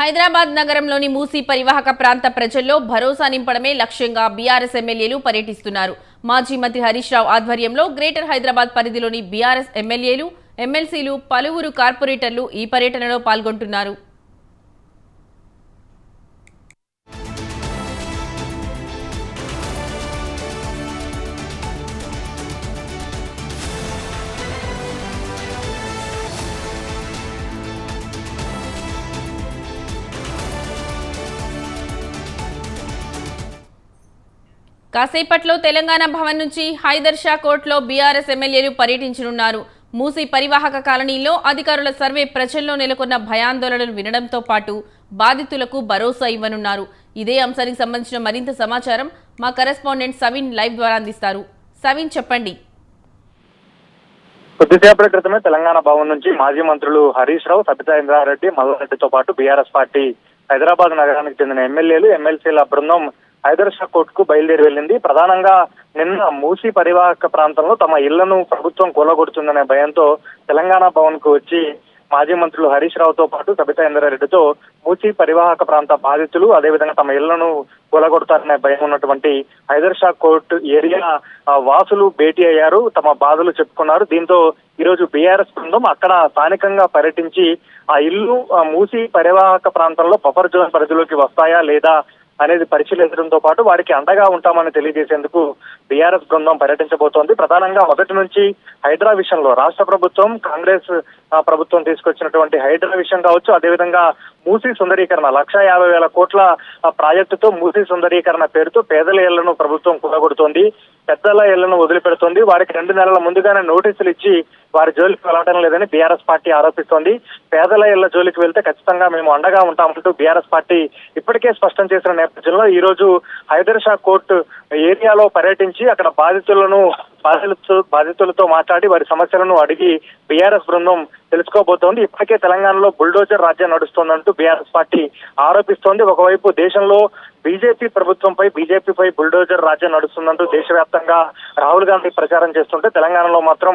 హైదరాబాద్ నగరంలోని మూసీ పరివాహక ప్రాంత ప్రజల్లో భరోసా నింపడమే లక్ష్యంగా బీఆర్ఎస్ ఎమ్మెల్యేలు పర్యటిస్తున్నారు. మాజీ మంత్రి హరీష్ రావు ఆధ్వర్యంలో గ్రేటర్ హైదరాబాద్ పరిధిలోని బీఆర్ఎస్ ఎమ్మెల్యేలు ఎమ్మెల్సీలు పలువురు కార్పొరేటర్లు ఈ పర్యటనలో పాల్గొంటున్నారు. కాసేపట్లో తెలంగాణ భవన్ నుంచి హైదర్ షా కోర్టులో బీఆర్ఎస్ ఎమ్మెల్యేలు పర్యటించనున్నారు. మూసీ పరివాహక కాలనీలో అధికారుల సర్వే ప్రజల్లో నెలకొన్న భయాందోళనలు వినడంతో పాటు బాధితులకు భరోసా ఇవ్వనున్నారు. ఇదే అంశానికి సంబంధించిన మరింత సమాచారం మా కరెస్పాండెంట్ సవిన్ లైవ్ ద్వారా అందిస్తారు. సవిన్ చెప్పండి. కొద్దిసేపటి క్రితమే తెలంగాణ భవన్ నుంచి మాజీ మంత్రులు హరీష్ రావు సబితా ఇంద్రారెడ్డి మల్లారెడ్డితో పాటు బీఆర్ఎస్ పార్టీ హైదరాబాద్ నగరానికి చెందిన ఎమ్మెల్యేలు ఎమ్మెల్సీల బృందం హైదర్ షా కోర్టుకు బయలుదేరి వెళ్ళింది. ప్రధానంగా నిన్న మూసీ పరివాహక ప్రాంతంలో తమ ఇళ్ళను ప్రభుత్వం కూలగొడుతుందనే భయంతో తెలంగాణ భవన్కు వచ్చి మాజీ మంత్రులు హరీష్ రావుతో పాటు సబితా ఇంద్రారెడ్డితో మూసీ పరివాహక ప్రాంత బాధితులు అదేవిధంగా తమ ఇళ్ళను కూలగొడతారనే భయం ఉన్నటువంటి హైదర్ షా కోర్టు ఏరియా వాసులు భేటీ అయ్యారు. తమ బాధలు చెప్పుకున్నారు. దీంతో ఈ రోజు బీఆర్ఎస్ బృందం అక్కడ స్థానికంగా పర్యటించి ఆ ఇల్లు మూసీ పరివాహక ప్రాంతంలో బఫర్ జోన్ పరిధిలోకి వస్తాయా లేదా అనేది పరిశీలించడంతో పాటు వారికి అండగా ఉంటామని తెలియజేసేందుకు బీఆర్ఎస్ బృందం పర్యటించబోతోంది. ప్రధానంగా మొదటి నుంచి హైడ్రా విషయంలో రాష్ట్ర ప్రభుత్వం కాంగ్రెస్ ప్రభుత్వం తీసుకొచ్చినటువంటి హైడ్రా విషయం కావచ్చు అదేవిధంగా మూసీ సుందరీకరణ లక్ష యాభై వేల కోట్ల ప్రాజెక్టుతో మూసీ సుందరీకరణ పేరుతో పేదల ఇళ్ళను ప్రభుత్వం కూడగొడుతోంది పెద్దల ఇళ్ళను వదిలిపెడుతోంది. వారికి రెండు నెలల ముందుగానే నోటీసులు ఇచ్చి వారి జోలికి వెళ్ళడం లేదని బీఆర్ఎస్ పార్టీ ఆరోపిస్తోంది. పేదల ఇళ్ళ జోలికి వెళ్తే ఖచ్చితంగా మేము అండగా ఉంటామంటూ బీఆర్ఎస్ పార్టీ ఇప్పటికే స్పష్టం చేసిన నేపథ్యంలో ఈ రోజు హైదర్ షా కోర్టు ఏరియాలో పర్యటించి అక్కడ బాధితులను బాధితులతో మాట్లాడి వారి సమస్యలను అడిగి బీఆర్ఎస్ బృందం తెలుసుకోబోతోంది. ఇప్పటికే తెలంగాణలో బుల్డోజర్ రాజ్యం నడుస్తోందంటూ బీఆర్ఎస్ పార్టీ ఆరోపిస్తోంది. ఒకవైపు దేశంలో బీజేపీ ప్రభుత్వంపై బీజేపీపై బుల్డోజర్ రాజ్యం నడుస్తుందంటూ దేశవ్యాప్తంగా రాహుల్ గాంధీ ప్రచారం చేస్తుంటే తెలంగాణలో మాత్రం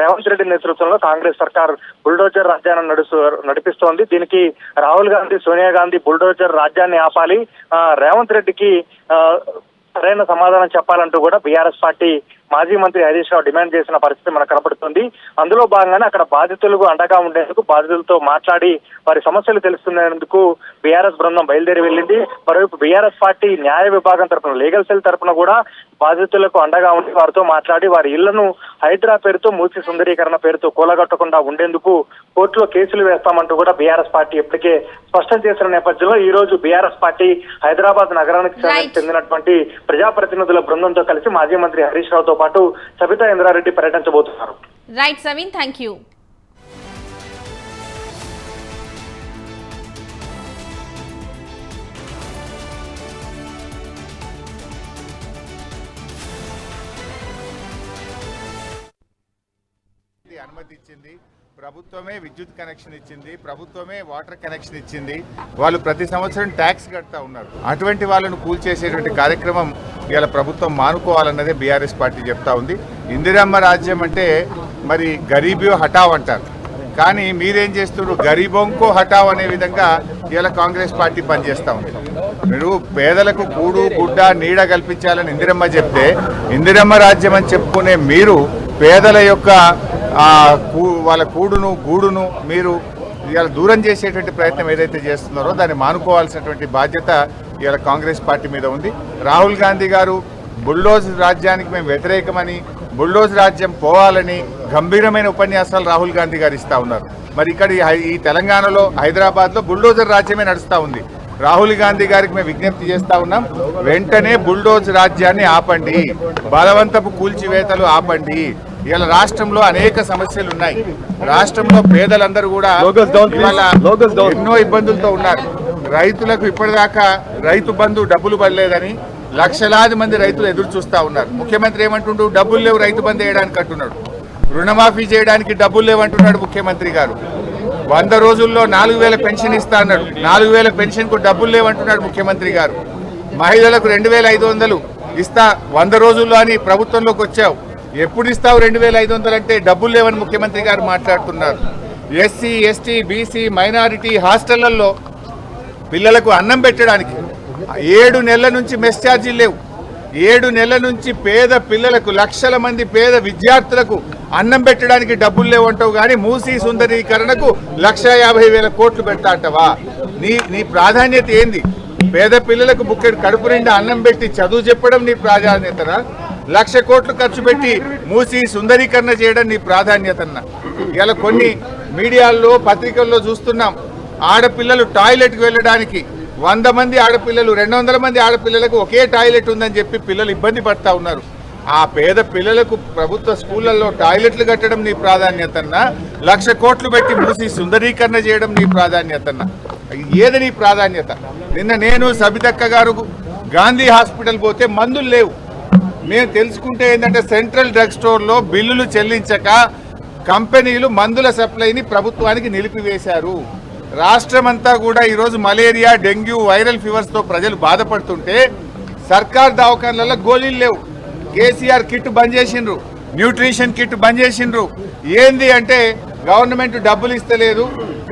రేవంత్ రెడ్డి నేతృత్వంలో కాంగ్రెస్ సర్కార్ బుల్డోజర్ రాజ్యాన్ని నడుస్తూ నడిపిస్తోంది. దీనికి రాహుల్ గాంధీ సోనియా గాంధీ బుల్డోజర్ రాజ్యాన్ని ఆపాలి. రేవంత్ రెడ్డికి సరైన సమాధానం చెప్పాలంటూ కూడా బీఆర్ఎస్ పార్టీ మాజీ మంత్రి హరీష్ రావు డిమాండ్ చేసిన పరిస్థితి మనకు కనపడుతుంది అందులో భాగంగానే అక్కడ బాధితులకు అండగా ఉండేందుకు బాధితులతో మాట్లాడి వారి సమస్యలు తెలుసుకునేందుకు బీఆర్ఎస్ బృందం బయలుదేరి వెళ్ళింది మరోవైపు బీఆర్ఎస్ పార్టీ న్యాయ విభాగం తరపున లీగల్ సెల్ తరపున కూడా బాధితులకు అండగా ఉండి వారితో మాట్లాడి వారి ఇళ్ళను హైదరా పేరుతో మూసి సుందరీకరణ పేరుతో కూలగొట్టకుండా ఉండేందుకు కోర్టులో కేసులు వేస్తామంటూ కూడా బీఆర్ఎస్ పార్టీ ఇప్పటికే స్పష్టం చేసిన నేపథ్యంలో ఈ రోజు బీఆర్ఎస్ పార్టీ హైదరాబాద్ నగరానికి. చెందినటువంటి ప్రజాప్రతినిధుల బృందంతో కలిసి మాజీ మంత్రి హరీష్ రావుతో పాటు సబితా ఇంద్రారెడ్డి పర్యటించబోతున్నారు. రైట్ సవిన్ థ్యాంక్ యూ ఇది అనుమతి ఇచ్చింది. ప్రభుత్వమే విద్యుత్ కనెక్షన్ ఇచ్చింది. ప్రభుత్వమే వాటర్ కనెక్షన్ ఇచ్చింది. వాళ్ళు ప్రతి సంవత్సరం ట్యాక్స్ కడతా ఉన్నారు. అటువంటి వాళ్ళను కూల్చేసేటువంటి కార్యక్రమం ఇవాళ ప్రభుత్వం మానుకోవాలన్నదే బీఆర్ఎస్ పార్టీ చెప్తా ఉంది. ఇందిరమ్మ రాజ్యం అంటే మరి గరీబీ హఠావ్ అంటారు. కానీ మీరేం చేస్తున్నారు? గరీబొంకో హఠావ్ అనే విధంగా ఇవాళ కాంగ్రెస్ పార్టీ పనిచేస్తూ ఉంది. మీరు పేదలకు కూడు గుడ్డ నీడ కల్పించాలని ఇందిరమ్మ చెప్తే ఇందిరమ్మ రాజ్యం అని చెప్పుకునే మీరు పేదల యొక్క కూ- వాళ్ళ కూడును గూడును మీరు ఇవాళ దూరం చేసేటువంటి ప్రయత్నం ఏదైతే చేస్తున్నారో దాన్ని మానుకోవాల్సినటువంటి బాధ్యత ఇవాళ కాంగ్రెస్ పార్టీ మీద ఉంది. రాహుల్ గాంధీ గారు బుల్డోజ్ రాజ్యానికి మేము వ్యతిరేకమని బుల్డోజ్ రాజ్యం పోవాలని గంభీరమైన ఉపన్యాసాలు రాహుల్ గాంధీ గారు ఇస్తా ఉన్నారు. మరి ఇక్కడ ఈ తెలంగాణలో హైదరాబాద్లో బుల్డోజర్ రాజ్యమే నడుస్తూ ఉంది. రాహుల్ గాంధీ గారికి మేము విజ్ఞప్తి చేస్తా ఉన్నాం వెంటనే బుల్డోజ్ రాజ్యాన్ని ఆపండి. బలవంతపు కూల్చివేతలు ఆపండి. ఇలా రాష్ట్రంలో అనేక సమస్యలు ఉన్నాయి. రాష్ట్రంలో పేదలందరూ కూడా ఎన్నో ఇబ్బందులతో ఉన్నారు. రైతులకు ఇప్పటిదాకా రైతు బంధు డబ్బులు పడలేదని లక్షలాది మంది రైతులు ఎదురు చూస్తూ ఉన్నారు. ముఖ్యమంత్రి ఏమంటుండు? డబ్బులు లేవు రైతు బంధు వేయడానికి అంటున్నాడు. రుణమాఫీ చేయడానికి డబ్బులు లేవంటున్నాడు ముఖ్యమంత్రి గారు. వంద రోజుల్లో నాలుగు వేల పెన్షన్ ఇస్తా అన్నాడు. నాలుగు వేల పెన్షన్కు డబ్బులు లేవంటున్నాడు ముఖ్యమంత్రి గారు. మహిళలకు రెండు వేల ఐదు వందలు ఇస్తా వంద రోజుల్లో అని ప్రభుత్వంలోకి వచ్చావు. ఎప్పుడు ఇస్తావు రెండు వేల ఐదు వందలు అంటే డబ్బులు లేవని ముఖ్యమంత్రి గారు మాట్లాడుతున్నారు. ఎస్సీ ఎస్టీ బీసీ మైనారిటీ హాస్టళ్ళలో పిల్లలకు అన్నం పెట్టడానికి. ఏడు నెలల నుంచి మెస్ ఛార్జీలు లేవు. ఏడు నెలల నుంచి పేద పిల్లలకు లక్షల మంది పేద విద్యార్థులకు అన్నం పెట్టడానికి డబ్బులు లేవంటావు కానీ మూసీ సుందరీకరణకు లక్ష యాభై వేల కోట్లు పెడతా అంటవా? నీ నీ ప్రాధాన్యత ఏంది? పేద పిల్లలకు బుక్కెడు కడుపు నిండా అన్నం పెట్టి చదువు చెప్పడం నీ ప్రాధాన్యతనా? లక్ష కోట్లు ఖర్చు పెట్టి మూసి సుందరీకరణ చేయడం నీ ప్రాధాన్యతన్న ఇలా కొన్ని మీడియాల్లో పత్రికల్లో చూస్తున్నాం. ఆడపిల్లలు టాయిలెట్కి వెళ్ళడానికి వంద మంది ఆడపిల్లలు రెండు వందల మంది ఆడపిల్లలకు ఒకే టాయిలెట్ ఉందని చెప్పి పిల్లలు ఇబ్బంది పడతా ఉన్నారు. ఆ పేద పిల్లలకు ప్రభుత్వ స్కూళ్ళల్లో టాయిలెట్లు కట్టడం నీ ప్రాధాన్యతన్నా లక్ష కోట్లు పెట్టి మూసి సుందరీకరణ చేయడం నీ ప్రాధాన్యతన్నా. ఏది నీ ప్రాధాన్యత? నిన్న నేను సబితక్క గారు గాంధీ హాస్పిటల్ పోతే మందులు లేవు. మేము తెలుసుకుంటే ఏంటంటే సెంట్రల్ డ్రగ్ స్టోర్లో బిల్లులు చెల్లించక కంపెనీలు మందుల సప్లైని ప్రభుత్వానికి నిలిపివేశారు. రాష్ట్రమంతా కూడా ఈరోజు మలేరియా డెంగ్యూ వైరల్ ఫీవర్స్తో ప్రజలు బాధపడుతుంటే సర్కార్ దవాఖాన్లలో గోళీలు లేవు. కేసీఆర్ కిట్ బంద్ చేసిండ్రు. న్యూట్రిషన్ కిట్ బంద్ చేసిండ్రు. ఏంది అంటే గవర్నమెంట్ డబ్బులు ఇస్తలేదు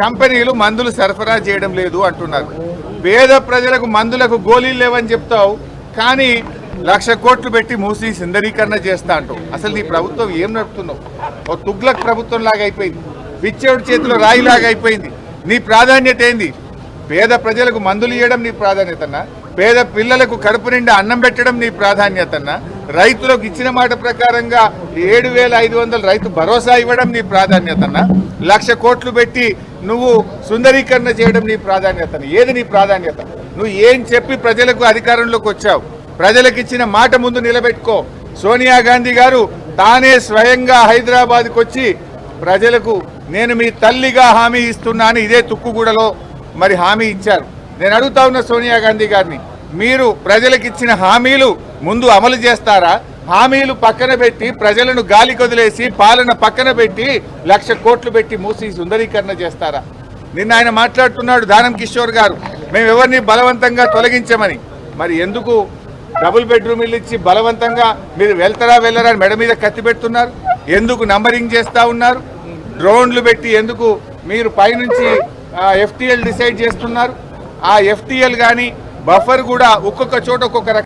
కంపెనీలు మందులు సరఫరా చేయడం లేదు అంటున్నారు. పేద ప్రజలకు మందులకు గోళీలు లేవని చెప్తావు కానీ లక్ష కోట్లు పెట్టి మూసి సుందరీకరణ చేస్తా అంటావు అసలు నీ ప్రభుత్వం ఏం నడుపుతున్నావు? ఒక తుగ్లక్ ప్రభుత్వం లాగా అయిపోయింది పిచ్చేడు చేతిలో రాయిలాగా అయిపోయింది నీ ప్రాధాన్యత ఏంది? పేద ప్రజలకు మందులు ఇవ్వడం నీ ప్రాధాన్యతన్నా పేద పిల్లలకు కడుపు నిండా అన్నం పెట్టడం నీ ప్రాధాన్యతన్నా రైతులకు ఇచ్చిన మాట ప్రకారంగా ఏడు వేల ఐదు వందల రైతు భరోసా ఇవ్వడం నీ ప్రాధాన్యతన్నా లక్ష కోట్లు పెట్టి నువ్వు సుందరీకరణ చేయడం నీ ప్రాధాన్యత ఏది నీ ప్రాధాన్యత? నువ్వు ఏం చెప్పి ప్రజలకు అధికారంలోకి వచ్చావు? ప్రజలకు ఇచ్చిన మాట ముందు నిలబెట్టుకో. సోనియా గాంధీ గారు తానే స్వయంగా హైదరాబాద్కి వచ్చి ప్రజలకు నేను మీ తల్లిగా హామీ ఇస్తున్నాను ఇదే తుక్కుగూడలో మరి హామీ ఇచ్చారు. నేను అడుగుతా ఉన్న సోనియా గాంధీ గారిని మీరు ప్రజలకు ఇచ్చిన హామీలు ముందు అమలు చేస్తారా? హామీలు పక్కన పెట్టి ప్రజలను గాలి కొదిలేసి పాలన పక్కన పెట్టి లక్ష కోట్లు పెట్టి మూసి సుందరీకరణ చేస్తారా? నిన్న ఆయన మాట్లాడుతున్నాడు దానం కిషోర్ గారు మేము ఎవరిని బలవంతంగా తొలగించమని. మరి ఎందుకు డబుల్ బెడ్రూమ్ ఇల్లు ఇచ్చి బలవంతంగా మీరు వెళ్తారా వెళ్ళరా అని మెడ మీద కత్తి పెడుతున్నారు? ఎందుకు నంబరింగ్ చేస్తా ఉన్నారు? డ్రోన్లు పెట్టి ఎందుకు మీరు పైనుంచి ఎఫ్టీఎల్ డిసైడ్ చేస్తున్నారు? ఆ ఎఫ్టీఎల్ కానీ బఫర్ కూడా ఒక్కొక్క చోట ఒక్కొక్క రకం